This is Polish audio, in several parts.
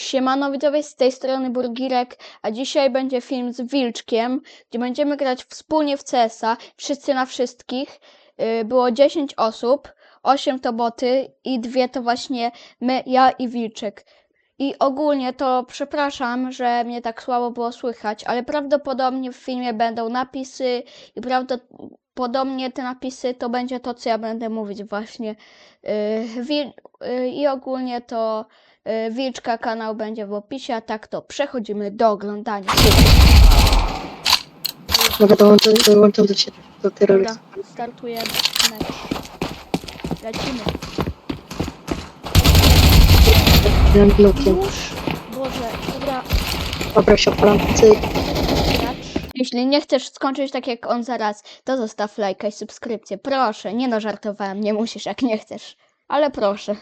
Siemano widzowie, z tej strony Burgirek, a dzisiaj będzie film z Wilczkiem, gdzie będziemy grać wspólnie w CS-a, wszyscy na wszystkich. Yy, Było 10 osób, 8 to boty i dwie to właśnie my, ja i Wilczek. I ogólnie to przepraszam, że mnie tak słabo było słychać, ale prawdopodobnie w filmie będą napisy i prawdopodobnie te napisy to będzie to, co ja będę mówić właśnie. Wil- yy, I ogólnie to Wilczka kanał będzie w opisie, a tak to przechodzimy do oglądania. Dobra, dołączam, dołączam do ciebie, do Dobra, terrorystów. startujemy mecz. Lecimy. Miałem blokiem. Już? Boże, dobra, Dobra, się gracz. Jeśli nie chcesz skończyć tak jak on zaraz, to zostaw lajka i subskrypcję. Proszę, nie no, żartowałem, nie musisz jak nie chcesz. Ale proszę.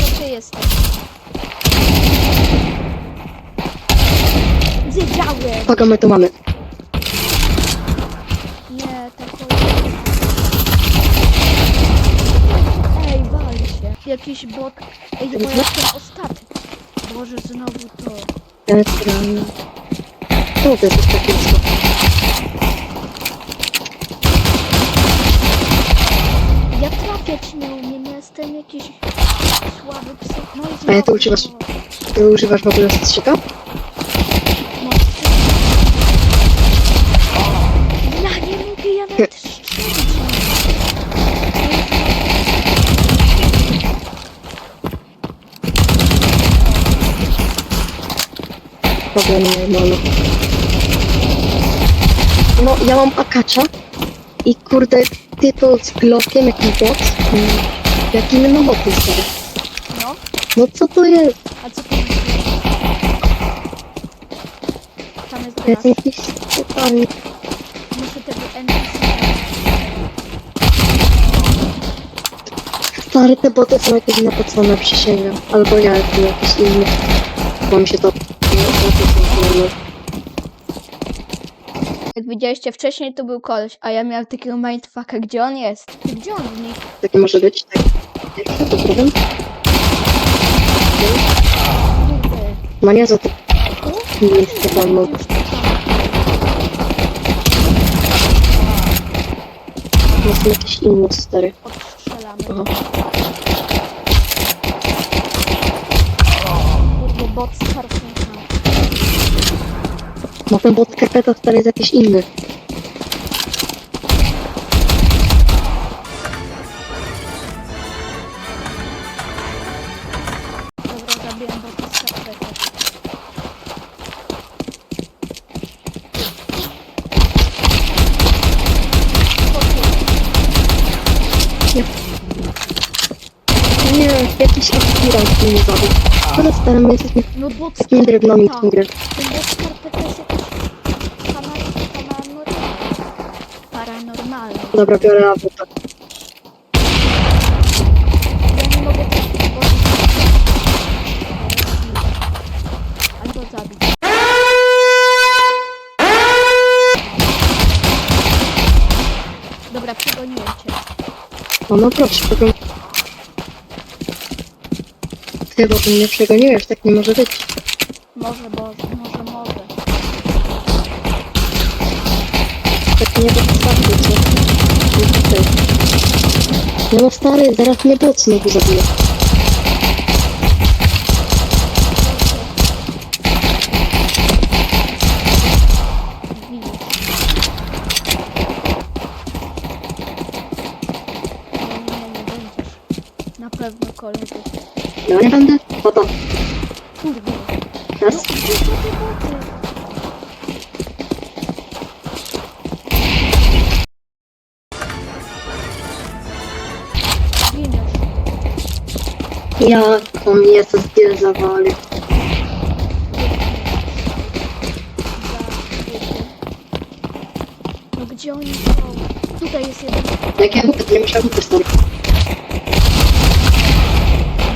Co ty jesteś? Kogo my tu mamy? Nie, tylko... Ej, wali się. Jakiś bot... Ej, bo ja jestem ostatni. Boże, znowu to. Naturalnie. Czemu to jest takie blisko? Ja trafiać nie umiem, ja jestem jakiś słaby psych. No i A ja to znowu używasz- to. Ty używasz w ogóle strzyka? No, Ja nie mogę, ja nawet strzelić nie mogę. Problem normalny. No, ja mam akacza i kurde, ty to z blokiem, jaki bot? Mm, Jaki inny bot jest? No, No co to jest? a co ty myślisz? Tam jest To gracz. jest jakiś totalny... Muszę tego NPC. Stary, te boty są jakieś napocone, przysięgam. Albo ja jestem jakiś inny. Mi się to... Jak widzieliście wcześniej, to był koleś, a ja miałem takiego mindfucka, gdzie on jest? Gdzie on znikł? Takie może być, tak? Pierwsze, to problem? No nie za to... Nie jest to. Już tutaj. Jest jakiś inny, stary. Odstrzelamy. Aha. Kurde, bot z harpunka. No ten bot karpeta stary jest jakiś inny. Dobra, zabiłem bota z harpunka. Nie, jakiś aspirant mnie zabił. Ale stary, my jesteśmy No bot z takimi drewnami w karpeta. tym grę. Ten bot z karpeta jest jakiś paranormalny. Paranormalny. Dobra, biorę awuta. Ja nie mogę trafić, bo... Albo zabić. Dobra, przegoniłem cię. No, no proszę, tylko... Ty, bo ty mnie przegoniłeś, tak nie może być. Może, Boże, nie podstawię cię. Nie tutaj. No no stary, zaraz mnie bot znowu zabije. Na pewno kolego. Ja nie będę? Papa. Kurde. Raz. No, Jak on mnie to zdjęł zawali. No gdzie oni są? Tutaj jest jeden. Jak ja mówię, to nie musiałbym być stary.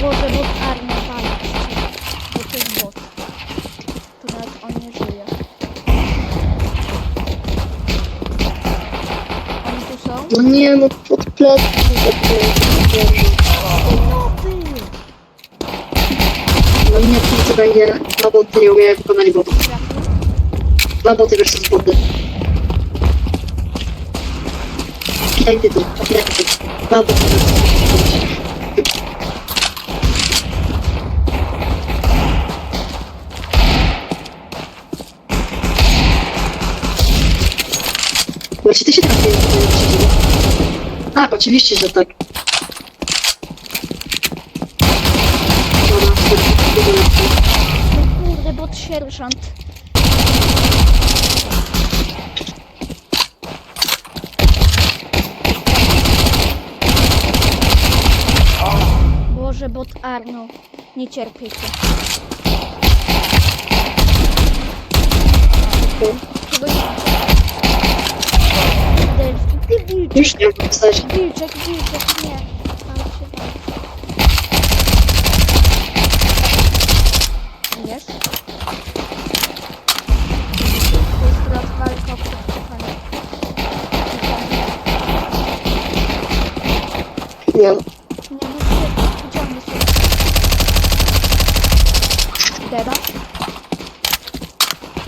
Boże, bot armia walczy. Bo to jest bot. To nawet on nie żyje. Oni tu są? No nie, no pod plecem. No ty! To będzie dwa boty nie umieją wykonać botów. Dwa boty versus boty. Wpijaj tytuł, wpijaj tytuł. Dwa boty boty. Właśnie ty się tak nie nie Tak, oczywiście, że tak. Sierżant. Boże, bot Arno. Nie cierpię cię. Czego nie Kurde, Ty wilczek, wilczek, wilczek, nie. Ale się walczy. Jest? To jest teraz walka o przetrwanie. Nie, Nie, gdzie, gdzie on jest? Deda?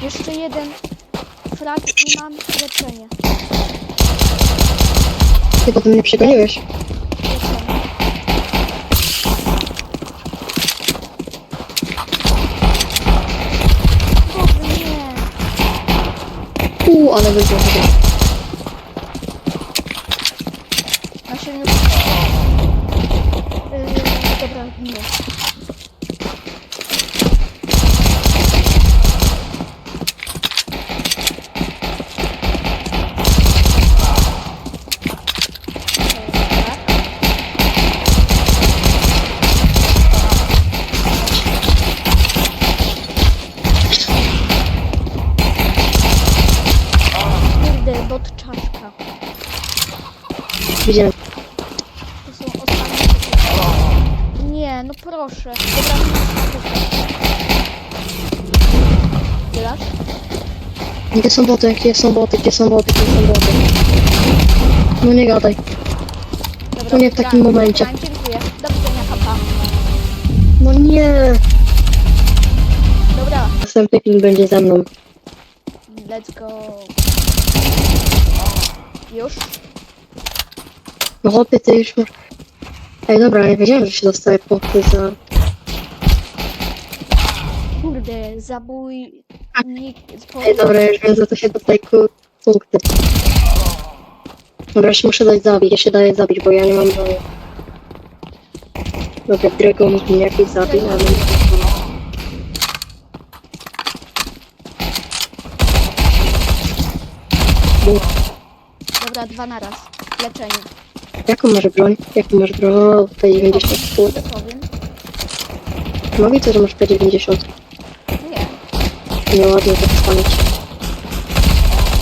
Jeszcze jeden frag i mam leczenie. ty potem mnie przegoniłeś. leczenie. Boże, nie. Uuu, ale wygląda. Na siedmiu... Yy, dobra, nie. Kurde, bot czaszka. Widziałem. To są ostatnie. Nie, no proszę. Dobra, Wylasz? Gdzie są boty, gdzie są boty, gdzie są boty, gdzie są boty. No nie gadaj. Dobra, To nie w takim wygrałem, momencie. wygrałem, Dziękuję. Do widzenia, papa. No nie. Dobra, Następny film będzie ze mną. let's go. Już? No chłopie, ty już masz... Ej, dobra, nie wiedziałem, że się dostaje punkty za... Kurde, zabój... Nikt... Ej, dobra, już wiem, za to się dostaje ku- punkty. Dobra, jeszcze muszę dać zabić, ja się daję zabić, bo ja nie mam broni. Dobra, Dragon mnie jakiś zabił, ale... Dobra, dwa na raz. Leczenie. Jaką masz broń? Jaką masz broń? O, P90. Kurde. Powiem. No widzę, że masz P90. Nie, Nieładnie tak spalić.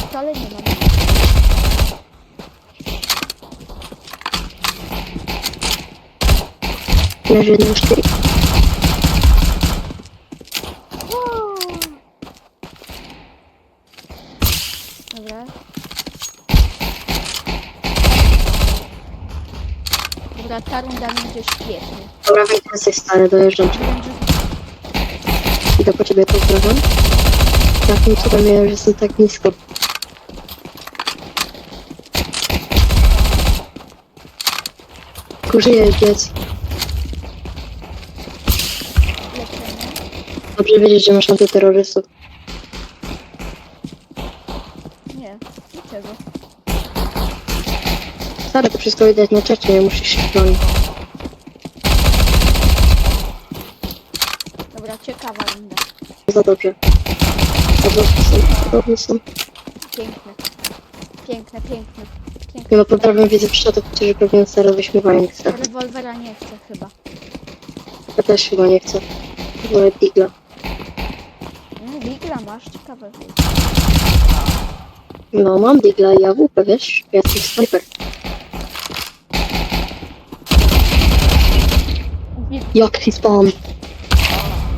wcale nie mam. Leży sztyk. Wow. Dobra. Dobra, ta runda będzie świetnie. Dobra, więc jesteś stary, dojeżdżam cię. Będzie Idę po ciebie, pozdrawiam. Takim cudem ja już jestem tak nisko. Kurzy jeździec. leczenie. Dobrze wiedzieć, że masz antyterrorystów. Nie, dlaczego? Stary, to wszystko widać na czacie, nie musisz się bronić. Dobra, ciekawa runda. Za dobrze. Za dobrze są, są. Piękne. Piękne, piękne. Nie Piękne. no, pozdrawiam widzów przodów, którzy pewnie teraz wyśmiewają chcę. Rewolwera nie chcę chyba. Ja też chyba nie chcę. Wolę Digla. Mm, Wigla masz, ciekawe. No, mam Digla i AWP, wiesz? Ja jestem snajper. Wi- Jaki spam.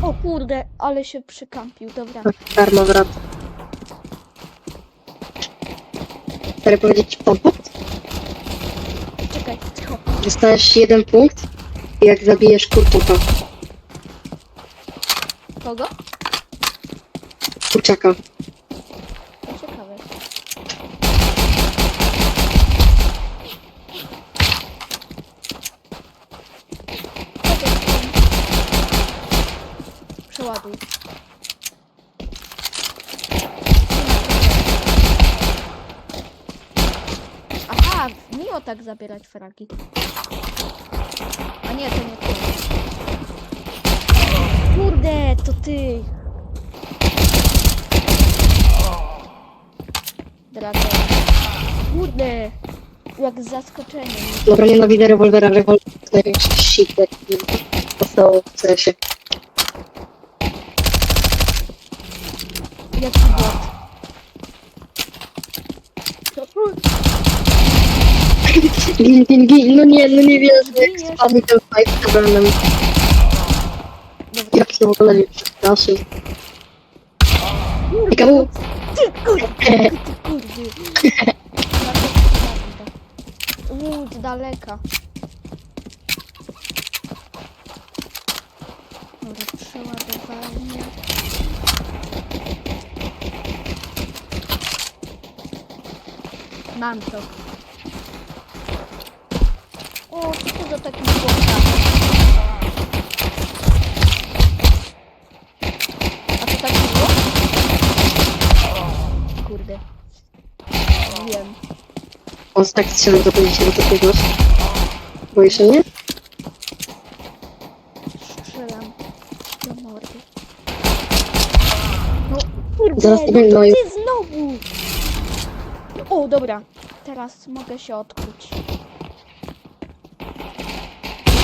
O kurde, ale się przykampił, dobra. Karma wrat. Stary, powiedzieć pompa? Czekaj, cicho. Dostajesz jeden punkt, jak zabijesz kurczaka. Kogo? Kurczaka. To ciekawe. Przeładuj. Aha, miło tak zabierać fragi. A nie, to nie ty. Kurde, to ty. Dragon. Kurde, jak z zaskoczeniem. Dobra, nienawidzę rewolwera, rewolwer to największy shit, jaki powstał w CS-ie. Jaki bot. Gin, gin, gin, no nie, no nie wierzę, jak mi ten fight z. Dobra. Jak się w ogóle nie przestraszył. Pikachu. Ty kurde, ty kurde. Z daleka. Dobra, przeładowanie. Mam to. O, co to za taki błąd? A to tak było? Kurde. Wiem. On tak strzelał do powiedzieć, że to ty masz. Boisz się mnie? Strzelam do mordy. No kurde, Zaraz nie no będę ty znowu! O, dobra. Teraz mogę się odkuć.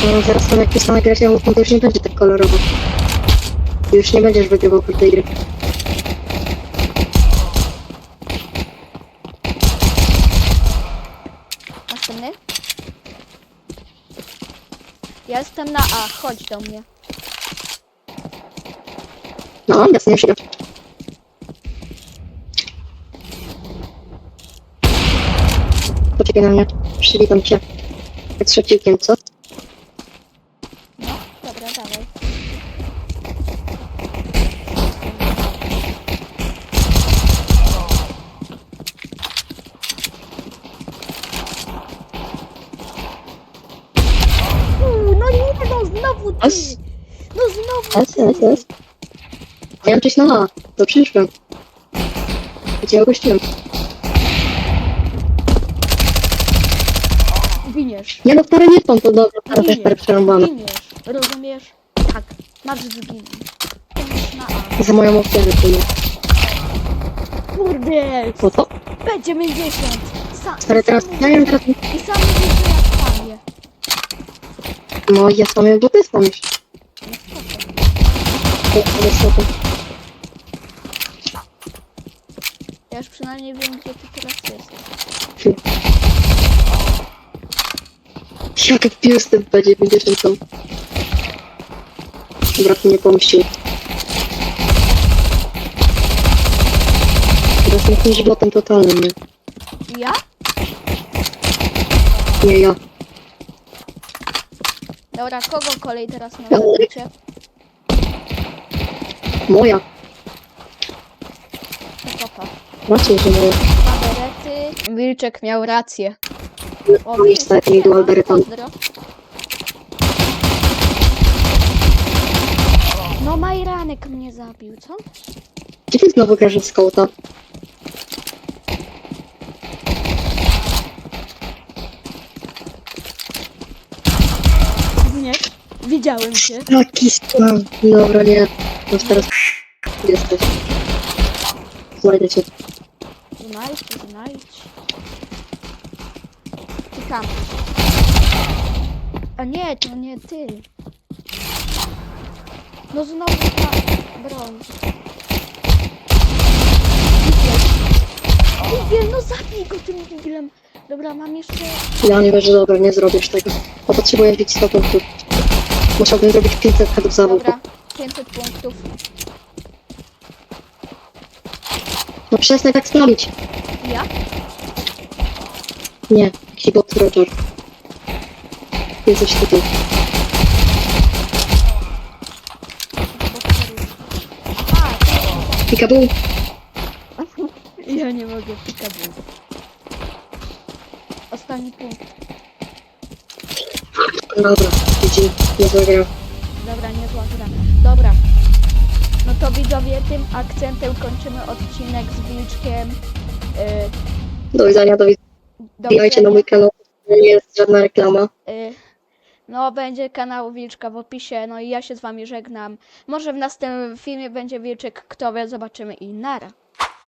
No, zaraz tam jak pisanę grać, ja mówię, to już nie będzie tak kolorowo. Już nie będziesz wygrywał tej gry. Następny? Ja jestem na A, chodź do mnie. No, jasnie się. Poczekaj na mnie. Przywitam cię. Jak trzeciukiem, co? No, dobra, dawaj. Uuu, no nie, no znowu ty! As. No znowu Jest, jest, ty! jest. Miałem coś na A, to przyszłem. Gdzie ogościłem? Giniesz. Nie no, stare nie są, to dobra, teraz też stare przerąbane. Giniesz, rozumiesz? Tak, masz zginąć. Giniesz na A. Za moją ofiarę jest. Kurde! Po co? P90! Sa Stary, teraz, ja wiem teraz, I sam mówisz, że ja spamię. No ja sam ją dupy spamisz. No spoko. Ja już przynajmniej wiem, gdzie ty teraz jesteś. Jak pius ten P90 są. Brat mnie pomścił. Teraz jakimś botem totalnym, nie? Ja? Nie ja. Dobra, kogo kolej teraz na Dobra. zabicie? Moja. Kopa. Raczej, że moja. Kaberety. Wilczek miał rację. O, No nie był Alberyton. Pozdro. No Majranek mnie zabił, co? Gdzie ty znowu grasz w skauta? Nie. Widziałem cię. Taki skam. Dobra, nie. No teraz jesteś. Znajdę cię. Znajdź, znajdź. Ty kam. A nie, to nie ty. No znowu ta broń. Wigiel, no zabij go tym wiglem. Dobra, mam jeszcze... Ja nie wierzę, dobra, nie zrobisz tego. Bo potrzebuję wbić 100 punktów. Musiałbym zrobić 500 headów za Dobra, 500 punktów. No przestań tak spalić. Ja? Nie, jakiś bot Roger. Jesteś tutaj. Pikabu. Ja nie mogę pikabу. Ostatni punkt. Dobra, widzi, nie zagrał. Dobra, niezła gra. Dobra. No to widzowie, tym akcentem kończymy odcinek z Wilczkiem. Yy, Do widzenia, do widzenia. do Wbijajcie na mój kanał, to nie jest żadna reklama. Y, No, będzie kanał Wilczka w opisie. No i ja się z wami żegnam. Może w następnym filmie będzie Wilczek, kto wie, zobaczymy i nara.